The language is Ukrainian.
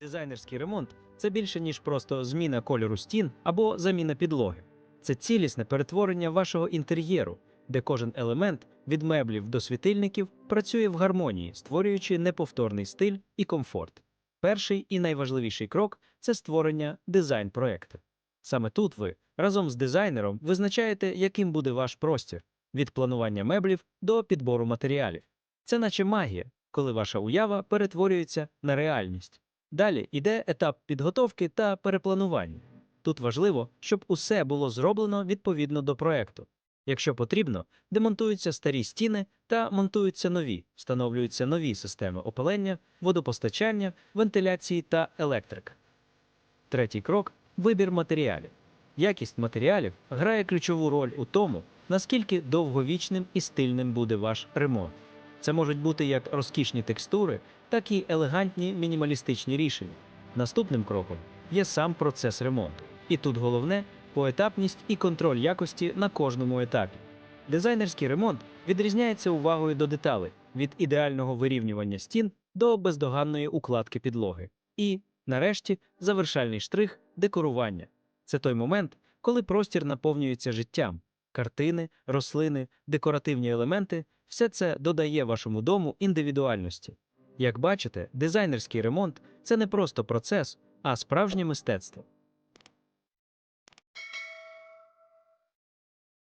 Дизайнерський ремонт це більше, ніж просто зміна кольору стін або заміна підлоги. Це цілісне перетворення вашого інтер'єру, де кожен елемент від меблів до світильників працює в гармонії, створюючи неповторний стиль і комфорт. Перший і найважливіший крок це створення дизайн-проекту. Саме тут ви разом з дизайнером визначаєте, яким буде ваш простір від планування меблів до підбору матеріалів. Це наче магія, коли ваша уява перетворюється на реальність. Далі йде етап підготовки та перепланування. Тут важливо, щоб усе було зроблено відповідно до проекту. Якщо потрібно, демонтуються старі стіни та монтуються нові, встановлюються нові системи опалення, водопостачання, вентиляції та електрика. Третій крок вибір матеріалів. Якість матеріалів грає ключову роль у тому, наскільки довговічним і стильним буде ваш ремонт. Це можуть бути як розкішні текстури, так і елегантні мінімалістичні рішення. Наступним кроком є сам процес ремонту. І тут головне поетапність і контроль якості на кожному етапі. Дизайнерський ремонт відрізняється увагою до деталей від ідеального вирівнювання стін до бездоганної укладки підлоги. І, нарешті, завершальний штрих декорування. Це той момент, коли простір наповнюється життям. Картини, рослини, декоративні елементи все це додає вашому дому індивідуальності. Як бачите, дизайнерський ремонт це не просто процес, а справжнє мистецтво.